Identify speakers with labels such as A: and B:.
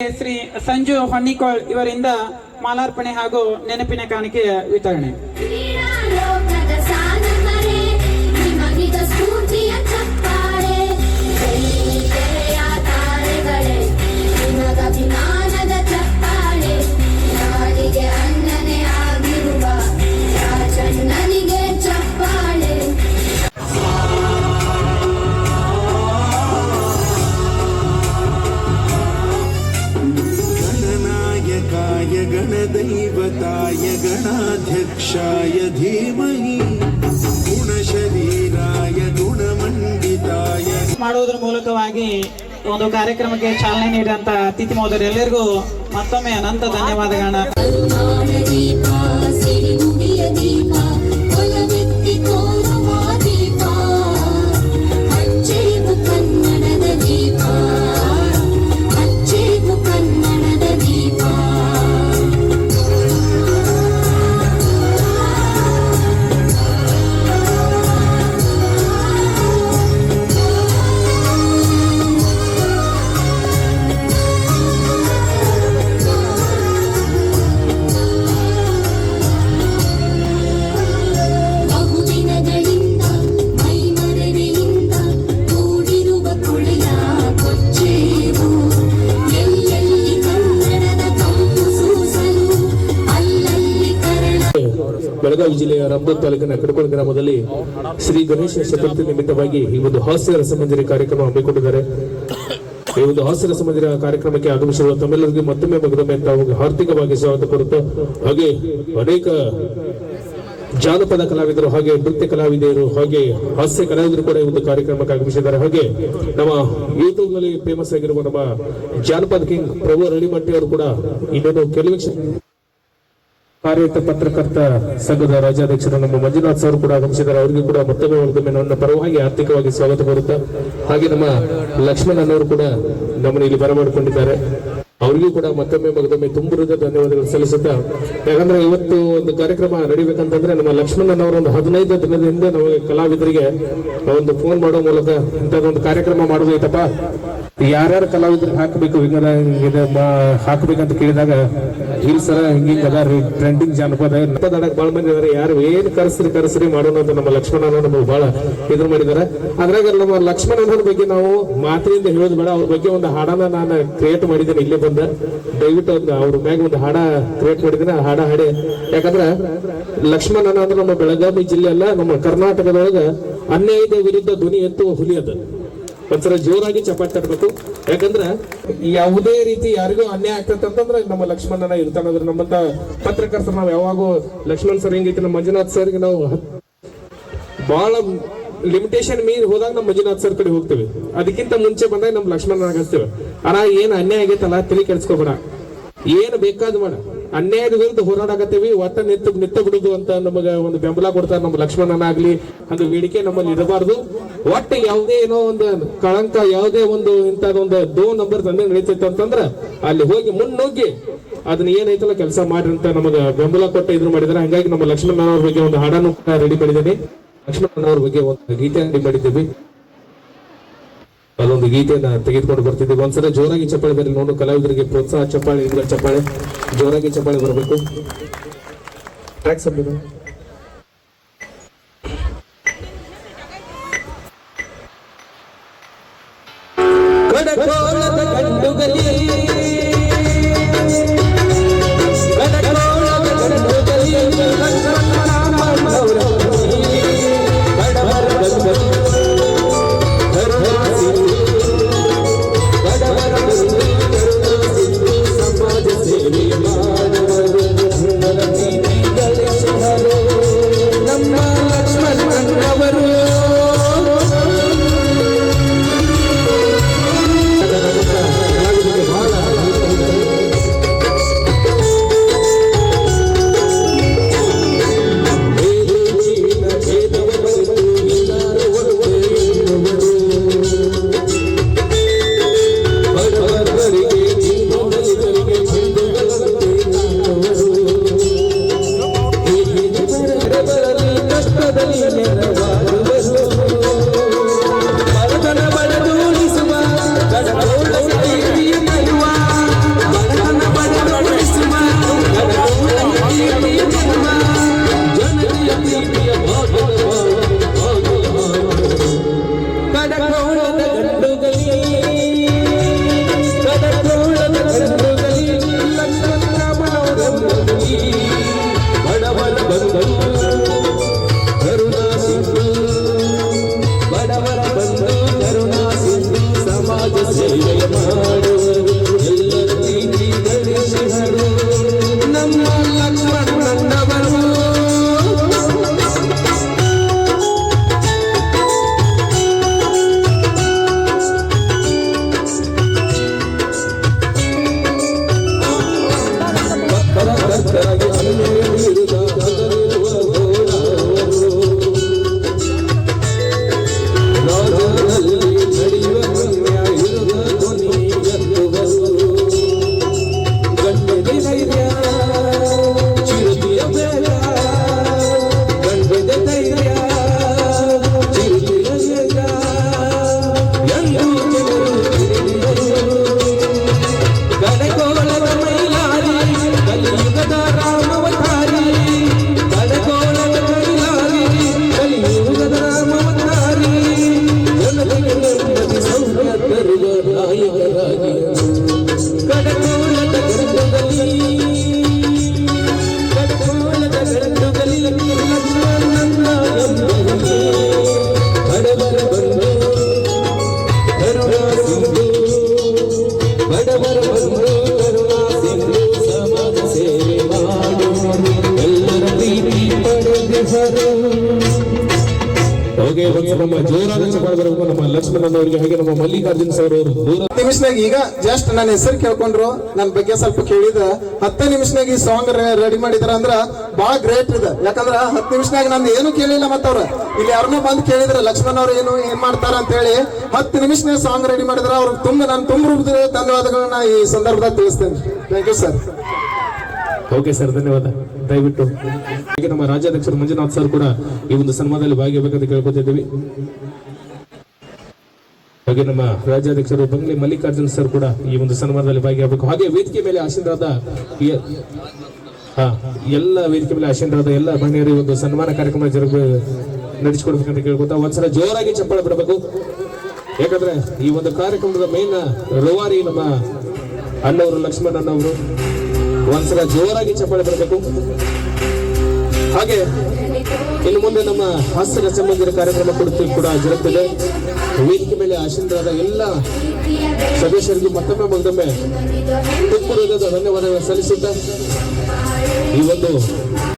A: ಶ್ರೀ ಸಂಜು ಹೊನ್ನಿಕೋಳ್ ಇವರಿಂದ ಮಾಲಾರ್ಪಣೆ ಹಾಗೂ ನೆನಪಿನ ಕಾಣಿಕೆಯ ವಿತರಣೆ.
B: गणनायकाय गणदैवताय गणाध्यक्षाय धीमहि गुणशरीराय गुणमण्डिताय
A: ಮಾಡುವುದರ ಮೂಲಕವಾಗಿ ಒಂದು ಕಾರ್ಯಕ್ರಮಕ್ಕೆ ಚಾಲನೆ ನೀಡಿದಂತ ಅತಿಥಿ ಮಹೋದಯರೆಲ್ಲರಿಗೂ ಮತ್ತೊಮ್ಮೆ ಅನಂತ ಧನ್ಯವಾದಗಳನ್ನ
C: ಬೆಳಗಾವಿ ಜಿಲ್ಲೆಯ ರಾಮದುರ್ಗ ತಾಲೂಕಿನ ಕಡಕೋಳ ಗ್ರಾಮದಲ್ಲಿ ಶ್ರೀ ಗಣೇಶ ಚತುರ್ಥಿ ನಿಮಿತ್ತವಾಗಿ ಈ ಒಂದು ಹಾಸ್ಯ ರಸಮಂಜರಿ ಕಾರ್ಯಕ್ರಮ ಹಮ್ಮಿಕೊಂಡಿದ್ದಾರೆ. ಈ ಒಂದು ಹಾಸ್ಯ ರಸಮಂಜರಿ ಕಾರ್ಯಕ್ರಮಕ್ಕೆ ಆಗಮಿಸಿರುವ ತಮ್ಮೆಲ್ಲರಿಗೂ ಮತ್ತೊಮ್ಮೆ ಮಗದೊಮ್ಮೆ ತಾವು ಆರ್ಥಿಕವಾಗಿ ಸ್ವಾಗತ ಕೋರುತ್ತಾ, ಹಾಗೆ ಅನೇಕ ಜಾನಪದ ಕಲಾವಿದರು, ಹಾಗೆ ನೃತ್ಯ ಕಲಾವಿದರು ಹಾಗೆ ಹಾಸ್ಯ ಕಲಾವಿದರು ಕೂಡ ಈ ಒಂದು ಕಾರ್ಯಕ್ರಮಕ್ಕೆ ಆಗಮಿಸಿದ್ದಾರೆ. ಹಾಗೆ ನಮ್ಮ ಯೂಟ್ಯೂಬ್ನಲ್ಲಿ ಫೇಮಸ್ ಆಗಿರುವ ನಮ್ಮ ಜಾನಪದ ಕಿಂಗ್ ಪ್ರಭು ರಳಿಮಟ್ಟಿ ಅವರು ಕೂಡ ಇನ್ನೊಂದು ಕೆಲವು ಕಾರ್ಯರತ ಪತ್ರಕರ್ತ ಸಂಘದ ರಾಜ್ಯಾಧ್ಯಕ್ಷರು ನಮ್ಮ ಮಂಜುನಾಥ್ ಸರ್ ಕೂಡ ಆಗಮಿಸಿದ್ದಾರೆ. ಅವರಿಗೆ ಕೂಡ ಮತ್ತೊಮ್ಮೆ ಮತ್ತೊಮ್ಮೆ ನನ್ನ ಪರವಾಗಿ ಆರ್ಥಿಕವಾಗಿ ಸ್ವಾಗತ ಕೋರುತ್ತಾ ಹಾಗೆ ನಮ್ಮ ಲಕ್ಷ್ಮಣ್ ಅನ್ನೋರು ಕೂಡ ನಮ್ಮನ್ನು ಇಲ್ಲಿ ಬರಮಾಡಿಕೊಂಡಿದ್ದಾರೆ. ಅವರಿಗೂ ಕೂಡ ಮತ್ತೊಮ್ಮೆ ಮಗದೊಮ್ಮೆ ತುಂಬುರದ ಧನ್ಯವಾದಗಳು ಸಲ್ಲಿಸುತ್ತಾ. ಯಾಕಂದ್ರೆ ಇವತ್ತು ಒಂದು ಕಾರ್ಯಕ್ರಮ ನಡಿಬೇಕಂತಂದ್ರೆ ನಮ್ಮ ಲಕ್ಷ್ಮಣ್ ಅನ್ನೋರು ಒಂದು ಹದಿನೈದು ದಿನದಿಂದ ನಮಗೆ ಕಲಾವಿದರಿಗೆ ಒಂದು ಫೋನ್ ಮಾಡೋ ಮೂಲಕ ಇಂಥದ್ದೊಂದು ಕಾರ್ಯಕ್ರಮ ಮಾಡೋದೈತಪ್ಪ ಯಾರ್ಯಾರು ಕಲಾವಿದ್ರು ಹಾಕಬೇಕು ವಿಜ್ಞಾನ ಹಾಕಬೇಕಂತ ಕೇಳಿದಾಗ, ಇಲ್ಲಿ ಸರ ಹಿಂಗಿಂಗ್ ಅದ ರೀ ಟ್ರೆಂಡಿಂಗ್ ಜಾನಪದ ಆಡಕ್ ಬಾಳ ಮಂದಿ ಇದಾರೆ, ಯಾರು ಏನ್ ಕರೆಸ್ರಿ ಕರೆಸ್ರಿ ಮಾಡೋಣ ಅಂತ ನಮ್ಮ ಲಕ್ಷ್ಮಣ ನಮಗೆ ಬಹಳ ಇದ್ರ ಮಾಡಿದಾರೆ. ಅದ್ರಾಗ ನಮ್ಮ ಲಕ್ಷ್ಮಣ ಬಗ್ಗೆ ನಾವು ಮಾತಿನಿಂದ ಹೇಳೋದು ಬೇಡ, ಅವ್ರ ಬಗ್ಗೆ ಒಂದು ಹಾಡನ್ನ ನಾನು ಕ್ರಿಯೇಟ್ ಮಾಡಿದ್ದೇನೆ ಇಲ್ಲೇ ಬಂದ. ದಯವಿಟ್ಟು ಒಂದು ಅವ್ರ ಮ್ಯಾಗ ಒಂದು ಹಾಡ ಕ್ರಿಯೇಟ್ ಮಾಡಿದ್ರೆ ಆ ಹಾಡ ಹಾಡಿ. ಯಾಕಂದ್ರ ಲಕ್ಷ್ಮಣನ ಅಂದ್ರೆ ನಮ್ಮ ಬೆಳಗಾವಿ ಜಿಲ್ಲೆ ಅಲ್ಲ, ನಮ್ಮ ಕರ್ನಾಟಕದೊಳಗ ಅನ್ಯಾಯದ ವಿರುದ್ಧ ಧ್ವನಿ ಎತ್ತುವ ಹುಲಿ ಅದ. ಒಂಥರ ಜೋರಾಗಿ ಚಪಾತಿ ತಟ್ಟಬೇಕು ಯಾಕಂದ್ರ ಯಾವುದೇ ರೀತಿ ಯಾರಿಗೂ ಅನ್ಯಾಯ ಆಗ್ತೈತೆ ಅಂತಂದ್ರೆ ನಮ್ಮ ಲಕ್ಷ್ಮಣನ ಇರ್ತಾನಂದ್ರೆ ನಮ್ಮಂತ ಪತ್ರಕರ್ತರು ನಾವು ಯಾವಾಗೂ ಲಕ್ಷ್ಮಣ್ ಸರ್ ಹೆಂಗೈತಿ, ನಮ್ಮ ಮಂಜುನಾಥ್ ಸರ್ಗೆ ನಾವು ಬಹಳ ಲಿಮಿಟೇಷನ್ ಮೀರಿ ಹೋದಾಗ ನಮ್ಮ ಮಂಜುನಾಥ್ ಸರ್ ಕಡೆ ಹೋಗ್ತೇವೆ. ಅದಕ್ಕಿಂತ ಮುಂಚೆ ಬಂದಾಗ ನಮ್ಮ ಲಕ್ಷ್ಮಣ್ ಹಚ್ತೇವೆ ಅಣ್ಣ, ಏನ್ ಅನ್ಯಾಯ ಆಗೈತಲ್ಲ ತಲೆ ಕೆಡ್ಸ್ಕೊಬೇಡ. ಏನ್ ಬೇಕಾದ್ ಮಾಡ. ಅನ್ಯಾಯದ ವಿರುದ್ಧ ಹೋರಾಡಕತ್ತೀವಿ, ಒಟ್ಟ ನಿತ್ತು ನಿತ್ತ ಬಿಡುದು ಅಂತ ನಮಗ ಒಂದು ಬೆಂಬಲ ಕೊಡ್ತಾರೆ ನಮ್ಮ ಲಕ್ಷ್ಮಣನ ಆಗ್ಲಿ ಅದು ಬೇಡಿಕೆ ನಮ್ಮಲ್ಲಿ ಇರಬಾರ್ದು. ಒಟ್ಟು ಯಾವುದೇ ಏನೋ ಒಂದು ಕಳಂಕ, ಯಾವುದೇ ಒಂದು ಇಂಥದೊಂದು ದೋ ನಂಬರ್ ತಂದೆ ನಡೀತೈತೆ ಅಂತಂದ್ರ ಅಲ್ಲಿ ಹೋಗಿ ಮುನ್ನುಗ್ಗಿ ಅದನ್ನ ಏನೈತಲ್ಲ ಕೆಲಸ ಮಾಡ್ರಿ ಅಂತ ನಮಗ ಬೆಂಬಲ ಕೊಟ್ಟ ಇದ್ರು ಮಾಡಿದಾರೆ. ಹಂಗಾಗಿ ನಮ್ಮ ಲಕ್ಷ್ಮಣ ಬಗ್ಗೆ ಒಂದು ಹಾಡನ್ನು ರೆಡಿ ಮಾಡಿದ್ದೀನಿ. ಲಕ್ಷ್ಮಣ ಅವ್ರ ಬಗ್ಗೆ ಒಂದು ಗೀತೆಯನ್ನು ಮಾಡಿದ್ದೀವಿ ಅದೊಂದು ಗೀತೆಯನ್ನ ತೆಗೆದುಕೊಂಡು ಬರ್ತಿದ್ದೀವಿ. ಒಂದ್ಸಲ ಜೋರಾಗಿ ಚಪ್ಪಾಳೆ ಬರಲಿ ನೋಡು, ಕಲಾವಿದರಿಗೆ ಪ್ರೋತ್ಸಾಹ, ಚಪ್ಪಾಳೆ ಚಪ್ಪಾಳೆ. ಜೋರಾಗಿ ಚಪ್ಪಾಳೆ ಬರಬೇಕು. ಹಾಗೆ. ನಮ್ಮ ಜಯರಾಜ ಚಪಾಳ್ ನಮ್ಮ ಲಕ್ಷ್ಮಣ್ ಅವರಿಗೆ ಹಾಗೆ ನಮ್ಮ ಮಲ್ಲಿಕಾರ್ಜುನ್ ಸರ್ ಅವರು ಹತ್ತು
D: ನಿಮಿಷನಾಗ ಈಗ ಜಸ್ಟ್ ನನ್ನ ಹೆಸರು ಕೇಳ್ಕೊಂಡ್ರು ನನ್ನ ಬಗ್ಗೆ ಸ್ವಲ್ಪ ಕೇಳಿದ. ಹತ್ತು ನಿಮಿಷನಾಗ ಈ ಸಾಂಗ್ ರೆಡಿ ಮಾಡಿದ್ರ ಅಂದ್ರ ಬಹಳ ಗ್ರೇಟ್ ಇದೆ. ಯಾಕಂದ್ರ ಹತ್ತು ನಿಮಿಷನಾಗ ನಾನು ಏನು ಕೇಳಿಲ್ಲ ಮತ್ತವ್ರ. ಇಲ್ಲಿ ಯಾರನ್ನೂ ಬಂದು ಕೇಳಿದ್ರ ಲಕ್ಷ್ಮಣ್ ಅವ್ರು ಏನು ಏನ್ ಮಾಡ್ತಾರ ಅಂತ ಹೇಳಿ ಹತ್ತು ನಿಮಿಷನಾಗ ಸಾಂಗ್ ರೆಡಿ ಮಾಡಿದ್ರ ಅವ್ರ ತುಂಬ ನಾನು ತುಂಬ ರೂಪದ ಧನ್ಯವಾದಗಳನ್ನ ಈ ಸಂದರ್ಭದಾಗ ತಿಳಿಸ್ತೇನೆ. Thank you sir
C: okay sir ಧನ್ಯವಾದ. ದಯವಿಟ್ಟು. ಈಗ ನಮ್ಮ ರಾಜ್ಯಾಧ್ಯಕ್ಷರು ಮಂಜುನಾಥ್ ಸರ್ ಕೂಡ ಈ ಒಂದು ಸನ್ಮಾನದಲ್ಲಿ ಭಾಗಿಯಾಗಬೇಕಂತ ಕೇಳ್ಕೊತಿದ್ದೀವಿ. ಹಾಗೆ ನಮ್ಮ ರಾಜ್ಯಾಧ್ಯಕ್ಷರು ಬಂಗ್ಲೆ ಮಲ್ಲಿಕಾರ್ಜುನ್ ಸರ್ ಕೂಡ ಈ ಒಂದು ಸನ್ಮಾನದಲ್ಲಿ ಭಾಗಿಯಾಗಬೇಕು. ಹಾಗೆ ವೇದಿಕೆ ಮೇಲೆ ಹಾ, ಎಲ್ಲ ವೇದಿಕೆ ಮೇಲೆ ಆಸೀನರಾದ ಎಲ್ಲ ಮಹಿಳೆಯರು ಒಂದು ಸನ್ಮಾನ ಕಾರ್ಯಕ್ರಮ ಜರುಗ ನಡೆಸಿಕೊಡ್ಬೇಕಂತ ಕೇಳ್ಕೊತಾ ಒಂದ್ಸಲ ಜೋರಾಗಿ ಚಪ್ಪಾಳೆ ಬಿಡಬೇಕು. ಯಾಕಂದ್ರೆ ಈ ಒಂದು ಕಾರ್ಯಕ್ರಮದ ಮೇನ್ ರೂವಾರಿ ನಮ್ಮ ಅಣ್ಣವರು, ಲಕ್ಷ್ಮಣ್ ಅಣ್ಣವರು ಒಂದ್ಸಲ ಜೋರಾಗಿ ಚಪ್ಪಾಳೆ ಬರಬೇಕು. ಹಾಗೆ ಇನ್ನು ಮುಂದೆ ನಮ್ಮ ಹಾಸ್ಯ ಸಂಬಂಧಿತ ಕಾರ್ಯಕ್ರಮ ಕೊಡುತ್ತೆ ಕೂಡ ಜರುಗುತ್ತದೆ ವೇದಿಕೆ ಮೇಲೆ ಆಶೀರ್ವಾದ ಎಲ್ಲ ಸದಸ್ಯರಿಗೂ ಮತ್ತೊಮ್ಮೆ ಮತ್ತೊಮ್ಮೆ ಧನ್ಯವಾದಗಳನ್ನು ಸಲ್ಲಿಸುತ್ತಾ ಈ ಒಂದು